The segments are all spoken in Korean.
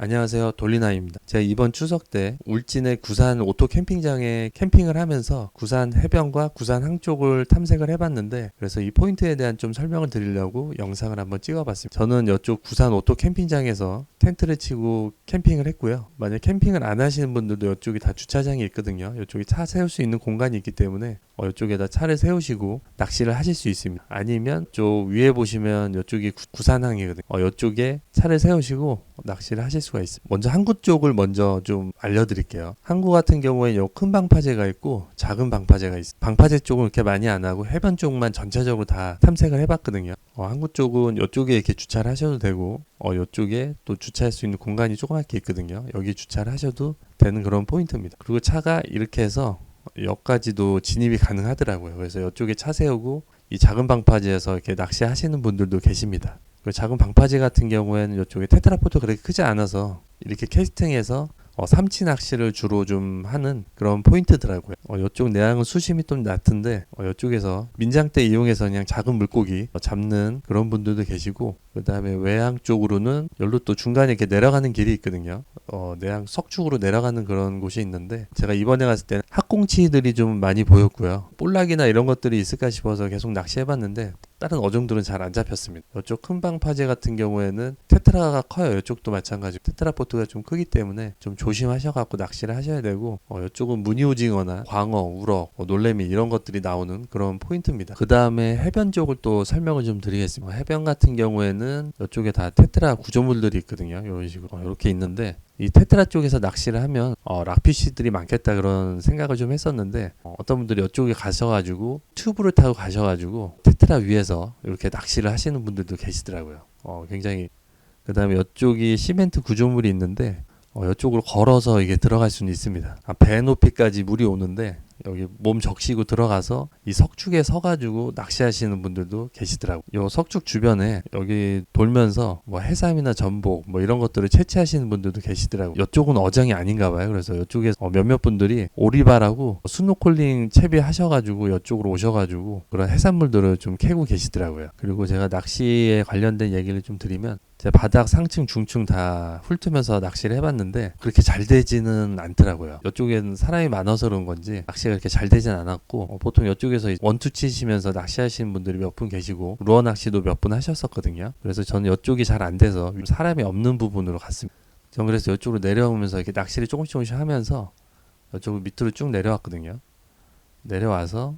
안녕하세요. 돌리나입니다. 제가 이번 추석 때 울진의 구산 오토 캠핑장에 캠핑을 하면서 구산 해변과 구산 항 쪽을 탐색을 해봤는데 그래서 이 포인트에 대한 좀 설명을 드리려고 영상을 한번 찍어봤습니다. 저는 이쪽 구산 오토 캠핑장에서 텐트를 치고 캠핑을 했고요. 만약 캠핑을 안 하시는 분들도 이쪽이 다 주차장이 있거든요. 이쪽이 차 세울 수 있는 공간이 있기 때문에 어, 이쪽에다 차를 세우시고 낚시를 하실 수 있습니다. 아니면 저 위에 보시면 이쪽이 구- 구산항이거든요. 어, 이쪽에 차를 세우시고 낚시를 하실 수가 있습니다. 먼저 항구 쪽을 먼저 좀 알려드릴게요. 항구 같은 경우에 요큰 방파제가 있고 작은 방파제가 있습니다. 방파제 쪽은 그렇게 많이 안 하고 해변 쪽만 전체적으로 다 탐색을 해봤거든요. 어, 항구 쪽은 이쪽에 이렇게 주차를 하셔도 되고 어, 이쪽에 또 주차할 수 있는 공간이 조그맣게 있거든요. 여기 주차를 하셔도 되는 그런 포인트입니다. 그리고 차가 이렇게 해서 역까지도 진입이 가능하더라고요. 그래서 이쪽에 차 세우고 이 작은 방파제에서 이렇게 낚시하시는 분들도 계십니다. 그 작은 방파제 같은 경우에는 이쪽에 테트라포트 그렇게 크지 않아서 이렇게 캐스팅해서 어, 삼치 낚시를 주로 좀 하는 그런 포인트더라고요. 어, 이쪽 내항은 수심이 좀 낮은데 어, 이쪽에서 민장대 이용해서 그냥 작은 물고기 어, 잡는 그런 분들도 계시고 그 다음에 외항 쪽으로는 여기로 또 중간에 이렇게 내려가는 길이 있거든요. 어, 내항 석축으로 내려가는 그런 곳이 있는데 제가 이번에 갔을 때는 학꽁치들이 좀 많이 보였고요. 볼락이나 이런 것들이 있을까 싶어서 계속 낚시해봤는데 다른 어종들은 잘 안 잡혔습니다. 이쪽 큰 방 파제 같은 경우에는 테트라가 커요. 이쪽도 마찬가지고 테트라포트가 좀 크기 때문에 좀 조심하셔갖고 낚시를 하셔야 되고 어, 이쪽은 무늬 오징어나 광어, 우럭, 뭐 놀래미 이런 것들이 나오는 그런 포인트입니다. 그 다음에 해변 쪽을 또 설명을 좀 드리겠습니다. 해변 같은 경우에는 이쪽에 다 테트라 구조물들이 있거든요. 이런 식으로 어, 이렇게 있는데 이 테트라 쪽에서 낚시를 하면 어, 락피쉬들이 많겠다 그런 생각을 좀 했었는데 어, 떤 분들이 이쪽에 가셔가지고 튜브를 타고 가셔가지고 테트라 위에서 이렇게 낚시를 하시는 분들도 계시더라고요. 어, 굉장히 그 다음에 이쪽이 시멘트 구조물이 있는데 어, 이쪽으로 걸어서 이게 들어갈 수는 있습니다. 아, 배 높이까지 물이 오는데 여기 몸 적시고 들어가서 이 석축에 서가지고 낚시하시는 분들도 계시더라고요. 요 석축 주변에 여기 돌면서 뭐 해삼이나 전복 뭐 이런 것들을 채취하시는 분들도 계시더라고요. 이쪽은 어장이 아닌가 봐요. 그래서 이쪽에 어, 몇몇 분들이 오리발하고 스노클링 채비하셔가지고 이쪽으로 오셔가지고 그런 해산물들을 좀 캐고 계시더라고요. 그리고 제가 낚시에 관련된 얘기를 좀 드리면 제가 바닥 상층 중층 다 훑으면서 낚시를 해봤는데 그렇게 잘 되지는 않더라고요. 이쪽에는 사람이 많아서 그런 건지 낚시가 그렇게 잘 되진 않았고 어, 보통 이쪽에서 원투 치시면서 낚시하시는 분들이 몇 분 계시고 루어 낚시도 몇 분 하셨었거든요. 그래서 저는 이쪽이 잘 안 돼서 사람이 없는 부분으로 갔습니다. 전 그래서 이쪽으로 내려오면서 이렇게 낚시를 조금씩 조금씩 하면서 이쪽으로 밑으로 쭉 내려왔거든요. 내려와서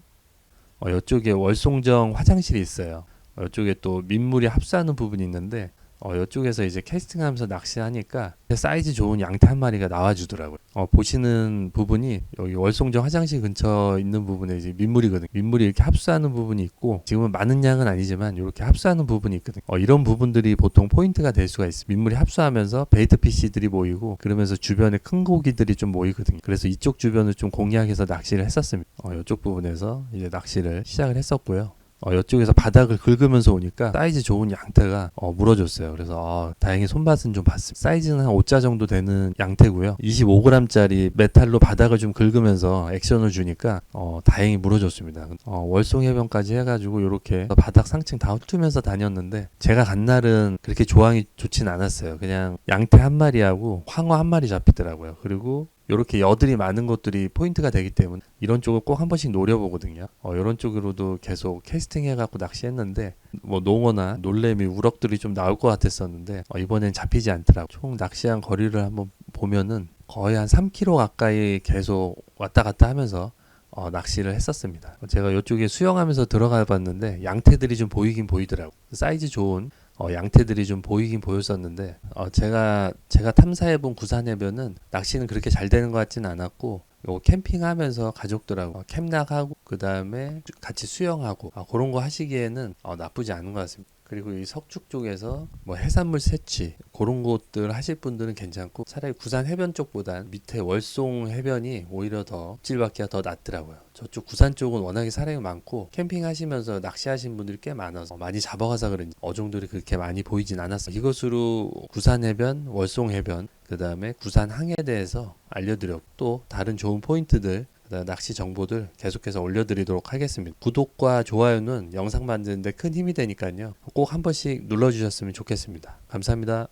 어, 이쪽에 월송정 화장실이 있어요. 어, 이쪽에 또 민물이 합수하는 부분이 있는데 어, 이쪽에서 이제 캐스팅하면서 낚시하니까 사이즈 좋은 양태 한 마리가 나와주더라고요. 어, 보시는 부분이 여기 월송정 화장실 근처 있는 부분에 이제 민물이거든요. 민물이 이렇게 합수하는 부분이 있고 지금은 많은 양은 아니지만 이렇게 합수하는 부분이 있거든요. 어, 이런 부분들이 보통 포인트가 될 수가 있어요. 민물이 합수하면서 베이트 피시들이 모이고 그러면서 주변에 큰 고기들이 좀 모이거든요. 그래서 이쪽 주변을 좀 공략해서 낚시를 했었습니다. 어, 이쪽 부분에서 이제 낚시를 시작을 했었고요. 어, 이쪽에서 바닥을 긁으면서 오니까 사이즈 좋은 양태가 어, 물어줬어요. 그래서 어, 다행히 손맛은 좀 봤습니다. 사이즈는 한 5자 정도 되는 양태고요. 25g짜리 메탈로 바닥을 좀 긁으면서 액션을 주니까 어, 다행히 물어줬습니다. 어, 월송 해변까지 해가지고 이렇게 바닥 상층 다 훑으면서 다녔는데 제가 간 날은 그렇게 조항이 좋진 않았어요. 그냥 양태 한 마리하고 황어 한 마리 잡히더라고요. 그리고 이렇게 여들이 많은 것들이 포인트가 되기 때문에 이런 쪽을 꼭 한 번씩 노려보거든요. 어, 이런 쪽으로도 계속 캐스팅 해갖고 낚시했는데 뭐 농어나 놀래미, 우럭들이 좀 나올 것 같았었는데 어, 이번엔 잡히지 않더라고. 총 낚시한 거리를 한번 보면은 거의 한 3km 가까이 계속 왔다 갔다 하면서 어, 낚시를 했었습니다. 제가 이쪽에 수영하면서 들어가 봤는데 양태들이 좀 보이긴 보이더라고. 사이즈 좋은 어, 양태들이 좀 보이긴 보였었는데 어, 제가 제가 탐사해본 구산해변은 낚시는 그렇게 잘 되는 것 같지는 않았고 요 캠핑하면서 가족들하고 캠락하고 그 다음에 같이 수영하고 아, 그런 거 하시기에는 어, 나쁘지 않은 것 같습니다. 그리고 이 석축 쪽에서 뭐 해산물 채취 그런 것들 하실 분들은 괜찮고 차라리 구산 해변 쪽보단 밑에 월송 해변이 오히려 더 찔받기가 더 낫더라고요. 저쪽 구산 쪽은 워낙에 사람이 많고 캠핑하시면서 낚시하신 분들이 꽤 많아서 많이 잡아가서 그런지 어종들이 그렇게 많이 보이진 않았어요. 이것으로 구산 해변, 월송 해변, 그 다음에 구산 항에 대해서 알려드렸고 또 다른 좋은 포인트들 낚시 정보들 계속해서 올려드리도록 하겠습니다. 구독과 좋아요는 영상 만드는데 큰 힘이 되니까요. 꼭 한 번씩 눌러주셨으면 좋겠습니다. 감사합니다.